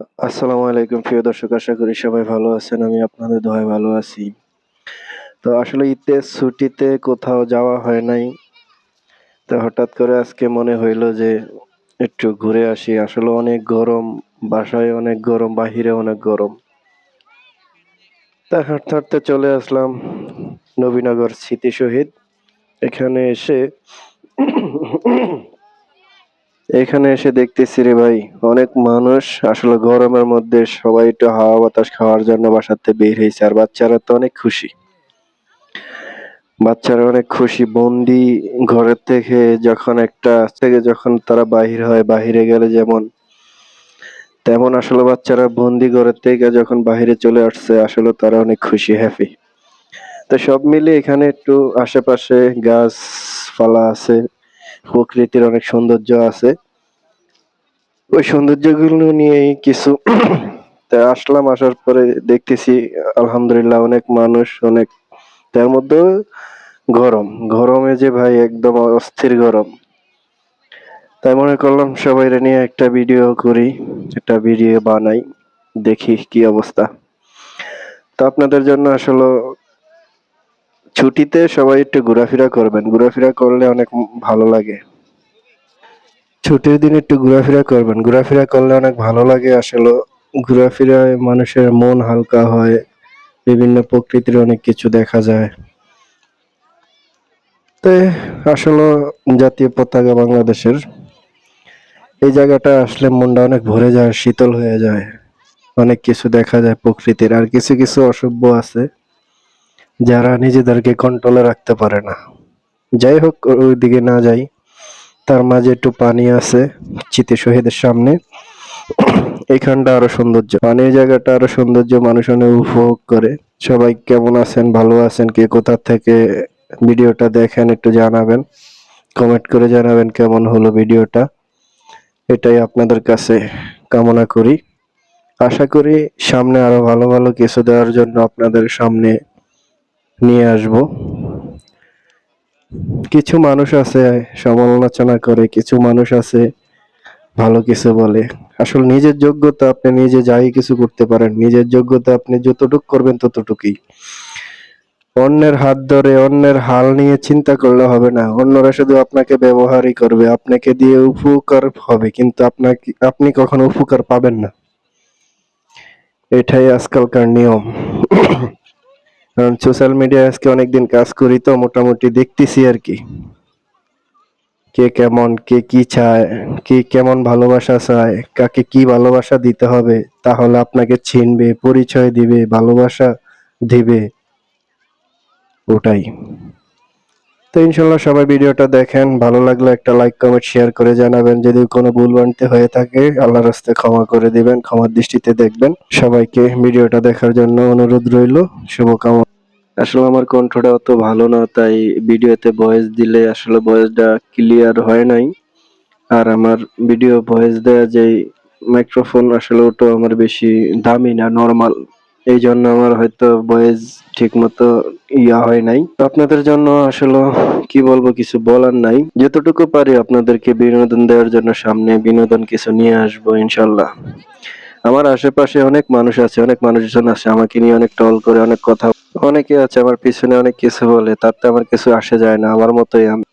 আসসালামু আলাইকুম, প্রিয় দর্শক, আশা করি সবাই ভালো আছেন, আমি আপনাদের দোয়ায় ভালো আছি। তো আসলে ঈদের ছুটিতে কোথাও যাওয়া হয় নাই। তো হঠাৎ করে আজকে মনে হইল যে একটু ঘুরে আসি। আসলে অনেক গরম, বাসায় অনেক গরম, বাহিরে অনেক গরম। তা হাঁটতে হাঁটতে চলে আসলাম নবীনগর স্মৃতি শহীদ এখানে এসে এখানে এসে দেখতেছি রে ভাই, অনেক মানুষ আসলে গরমের মধ্যে সবাই একটু হাওয়া বাতাস খাওয়ার জন্য বাসাতে বের হয়েছে আর বাচ্চারা তো অনেক খুশি। বাচ্চারা অনেক খুশি। বন্দি ঘরের থেকে যখন একটা, থেকে যখন তারা বাহির হয়, বাহিরে গেলে যেমন, তেমন আসলে বাচ্চারা বন্দি ঘরের থেকে যখন বাহিরে চলে আসছে, আসলে তারা অনেক খুশি হ্যাপি তো সব মিলে এখানে একটু আশেপাশে গাছপালা আছে প্রকৃতির অনেক সৌন্দর্য আছে। ওই সৌন্দর্যগুলো নিয়েই কিছু আসলাম, আসার পরে দেখতেছি, আলহামদুলিল্লাহ অনেক মানুষ, অনেক, তার মধ্যে গরম। গরমে যে ভাই একদম অস্থির গরম। তাই মনে করলাম সবাই নিয়ে একটা ভিডিও করি, একটা ভিডিও বানাই, দেখি কি অবস্থা। তো আপনাদের জন্য আসলে ছুটিতে সবাই একটু ঘোরাফেরা করবেন। ঘোরাফেরা করলে অনেক ভালো লাগে। ছুটির দিন একটু ঘোরাফেরা করবেন। ঘোরাফেরা করলে অনেক ভালো লাগে। আসলে ঘোরাফেরায় মানুষের মন হালকা হয়। বিভিন্ন প্রকৃতির অনেক কিছু দেখা যায়। তো আসলে জাতীয় পতাকা বাংলাদেশের এই জায়গাটা আসলে মনটা অনেক ভরে যায়, শীতল হয়ে যায়। অনেক কিছু দেখা যায় প্রকৃতির। আর কিছু কিছু অসভ্য আছে। যারা নিজেদেরকে কন্ট্রোলে রাখতে পারে না। যাই হোক, ওইদিকে না যাই, তার মাঝে একটু পানি আছে, চিতে শহীদের সামনে। এখানটা আরও সৌন্দর্য। পানির জায়গাটা আরও সৌন্দর্য মানুষ অনেক উপভোগ করে। সবাই কেমন আছেন, ভালো আছেন, কে কোথা থেকে ভিডিওটা দেখেন একটু জানাবেন। কমেন্ট করে জানাবেন কেমন হলো ভিডিওটা। এটাই আপনাদের কাছে কামনা করি। আশা করি সামনে আরও ভালো ভালো কিছু দেওয়ার জন্য আপনাদের সামনে নিয়ে আসব। কিছু মানুষ আছে, সমালোচনা করে, কিছু মানুষ আছে, ভালো কিছু বলে। আসলে নিজের যোগ্যতা আপনি নিজে যাই কিছু করতে পারেন, নিজের যোগ্যতা আপনি যতটুক করবেন ততটুকুই। অন্যের হাত ধরে, অন্যের হাল নিয়ে চিন্তা করলে হবে না। অন্যরা শুধু আপনাকে ব্যবহারই করবে, আপনাকে দিয়ে উপকার হবে, কিন্তু আপনাকে, আপনি কখনো উপকার পাবেন না। এটাই আজকালকার নিয়ম। কারণ সোশ্যাল মিডিয়ায় আজকে অনেকদিন কাজ করি তো মোটামুটি দেখতেছি আর কি। কে কেমন, কে কি চায়, কে কেমন ভালোবাসা চায়, কাকে কি ভালোবাসা দিতে হবে, তাহলে আপনাকে চিনবে, পরিচয় দিবে, ভালোবাসা দিবে, ওটাই। তো ইনশাল্লাহ সবাই ভিডিওটা দেখেন, ভালো লাগলে একটা লাইক কমেন্ট শেয়ার করে জানাবেন। যদি কোনো ভুল বানতে হয়ে থাকে আল্লাহ রাস্তায় ক্ষমা করে দিবেন, ক্ষমার দৃষ্টিতে দেখবেন। সবাইকে ভিডিওটা দেখার জন্য অনুরোধ রইল, শুভকামনা। আসলে আমার কণ্ঠটা অত ভালো না, তাই ভিডিওতে ভয়েস দিলে আসলে ভয়েসটা ক্লিয়ার হয় নাই। আর আমার ভিডিও ভয়েস দেওয়া যে মাইক্রোফোন আসলে ওটা আমার বেশি দামি না নর্মাল এই জন্য আমার হয়তো ভয়েস ঠিক মতো ইয়া হয় নাই। আপনাদের জন্য আসলে কি বলব, কিছু বলার নাই। যতটুকু পারি আপনাদেরকে বিনোদন দেওয়ার জন্য সামনে বিনোদন কিছু নিয়ে আসব, ইনশাল্লাহ। আমার আশেপাশে অনেক মানুষ আছে, অনেক মানুষজন আছে, আমাকে নিয়ে অনেক টল করে, অনেক কথা অনেকে আছে, আমার পিছনে অনেক কিছু বলে, তার তো আমার কিছু আসে যায় না, আমার মতোই আমি।